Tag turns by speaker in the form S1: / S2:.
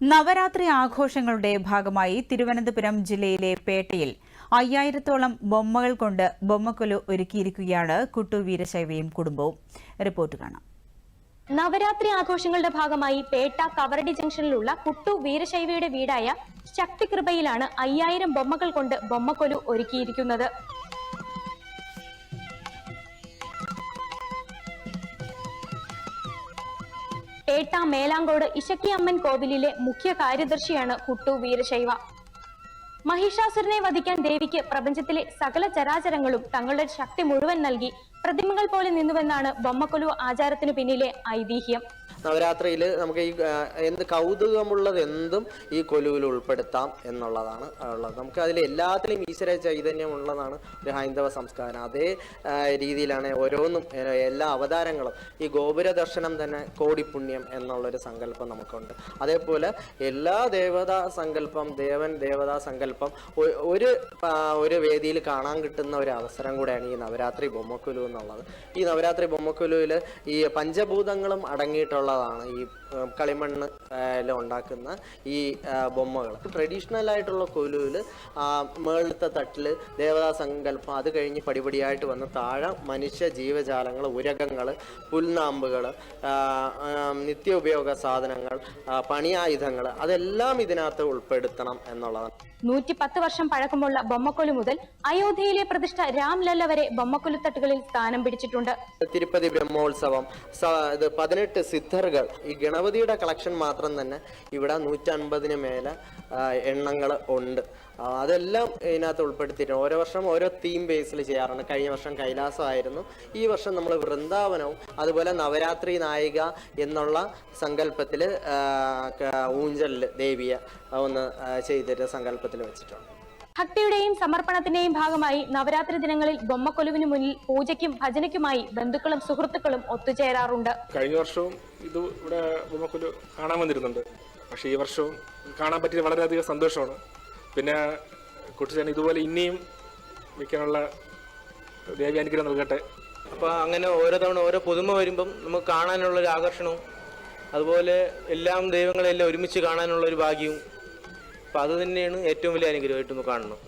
S1: നവരാത്രി ആഘോഷങ്ങളുടെ ഭാഗമായി തിരുവനന്തപുരം ജില്ലയിലെ പേട്ടയിൽ അയ്യായിരത്തോളം ബൊമ്മകൾ കൊണ്ട് ബൊമ്മക്കൊലു ഒരുക്കിയിരിക്കുകയാണ് കുട്ടു വീരശൈവയും കുടുംബവും. റിപ്പോർട്ട് കാണാം.
S2: നവരാത്രി ആഘോഷങ്ങളുടെ ഭാഗമായി പേട്ട കവറടി ജംഗ്ഷനിലുള്ള കുട്ടു വീരശൈവയുടെ വീടായ ശക്തികൃപയിലാണ് അയ്യായിരം ബൊമ്മകൾ കൊണ്ട് ബൊമ്മക്കൊലു ഒരുക്കിയിരിക്കുന്നത്. പേട്ട മേലാങ്കോട് ഇശക്കിയമ്മൻ കോവിലിലെ മുഖ്യ കാര്യദർശിയാണ് കുട്ടു വീരശൈവ. മഹിഷാസുരനെ വധിക്കാൻ ദേവിക്ക് പ്രപഞ്ചത്തിലെ സകല ചരാചരങ്ങളും തങ്ങളുടെ ശക്തി മുഴുവൻ നൽകി പ്രതിമകൾ പോലെ നിന്നുവെന്നാണ് ബൊമ്മക്കൊലു ആചാരത്തിനു പിന്നിലെ ഐതിഹ്യം.
S3: നവരാത്രിയിൽ നമുക്ക് ഈ എന്ത് കൗതുകമുള്ളത് എന്തും ഈ കൊലുവിൽ ഉൾപ്പെടുത്താം എന്നുള്ളതാണ് ഉള്ളത്. നമുക്ക് അതിൽ എല്ലാത്തിലും ഈശ്വര ചൈതന്യം ഉള്ളതാണ് ഒരു ഹൈന്ദവ സംസ്കാരം. അതേ രീതിയിലാണ് ഓരോന്നും എല്ലാ അവതാരങ്ങളും ഈ ഗോപുര ദർശനം തന്നെ കോടിപുണ്യം എന്നുള്ളൊരു സങ്കല്പം നമുക്കുണ്ട്. അതേപോലെ എല്ലാ ദേവതാ സങ്കല്പം ദേവൻ ദേവതാ സങ്കല്പം ഒരു ഒരു വേദിയിൽ കാണാൻ കിട്ടുന്ന ഒരു അവസരം കൂടെയാണ് ഈ നവരാത്രി ബൊമ്മക്കുലു എന്നുള്ളത്. ഈ നവരാത്രി ബൊമ്മക്കുലുവിൽ ഈ പഞ്ചഭൂതങ്ങളും അടങ്ങിയിട്ടുള്ളതാണ് ഈ കളിമണ്ണ് ഉണ്ടാക്കുന്ന ഈ ബൊമ്മകൾ ട്രഡീഷണൽ ആയിട്ടുള്ള കൊലുവിൽ മേളത്തെ തട്ടിൽ ദേവതാ സങ്കല്പം അത് കഴിഞ്ഞ് പടിപടിയായിട്ട് വന്ന് താഴെ മനുഷ്യ ജീവജാലങ്ങൾ ഉരകങ്ങൾ പുൽനാമ്പുകൾ നിത്യോപയോഗ സാധനങ്ങൾ പണിയായുധങ്ങൾ അതെല്ലാം ഇതിനകത്ത് ഉൾപ്പെടുത്തണം എന്നുള്ളതാണ്.
S2: നൂറ്റി പത്ത് വർഷം പഴക്കമുള്ള ബൊമ്മക്കൊലു മുതൽ അയോധ്യയിലെ പ്രതിഷ്ഠ രാംലല്ല വരെ ബൊമ്മക്കൊലുത്തട്ടുകളിൽ സ്ഥാനം പിടിച്ചിട്ടുണ്ട്.
S3: തിരുപ്പതി ബ്രഹ്മോത്സവം. പതിനെട്ട് സിദ്ധറുകൾ. ഈ ഗണപതിയുടെ കളക്ഷൻ മാത്രം തന്നെ ഇവിടെ നൂറ്റൻപതിന് മേലെ എണ്ണങ്ങൾ ഉണ്ട്. അതെല്ലാം ഇതിനകത്ത് ഉൾപ്പെടുത്തിയിട്ടുണ്ട്. ഓരോ വർഷം ഓരോ തീം ബേസിൽ ചെയ്യാറുണ്ട്. കഴിഞ്ഞ വർഷം കൈലാസമായിരുന്നു. ഈ വർഷം നമ്മൾ വൃന്ദാവനവും അതുപോലെ നവരാത്രി നായിക എന്നുള്ള സങ്കല്പത്തിൽ ഊഞ്ചലിൽ ദേവിയെ ഒന്ന് ചെയ്തിട്ട് സങ്കല്പത്തിൽ വെച്ചിട്ടുണ്ട്.
S2: ഭക്തിയുടെയും സമർപ്പണത്തിന്റെയും ഭാഗമായി നവരാത്രി ദിനങ്ങളിൽ ബൊമ്മക്കൊലുവിന് മുന്നിൽ പൂജയ്ക്കും ഭജനയ്ക്കുമായി ബന്ധുക്കളും സുഹൃത്തുക്കളും ഒത്തുചേരാറുണ്ട്.
S4: കഴിഞ്ഞ വർഷവും ഇത് ഇവിടെ ബൊമ്മക്കൊലു കാണാൻ വന്നിരുന്നുണ്ട്. പക്ഷേ ഈ വർഷവും കാണാൻ പറ്റിയത് വളരെയധികം സന്തോഷമാണ്. പിന്നെ കുട്ടിച്ചാൻ ഇതുപോലെ ഇനിയും വിൽക്കാനുള്ള ദേവി അനുഗ്രഹം നൽകട്ടെ.
S5: അപ്പോൾ അങ്ങനെ ഓരോ തവണ ഓരോ പുതുമ വരുമ്പം നമുക്ക് കാണാനുള്ള ഒരു ആകർഷണവും അതുപോലെ എല്ലാം ദൈവങ്ങളെല്ലാം ഒരുമിച്ച് കാണാനുള്ള ഒരു ഭാഗ്യവും അപ്പോൾ അത് തന്നെയാണ് ഏറ്റവും വലിയ അനുഗ്രഹമായിട്ടൊന്ന് കാണുന്നത്.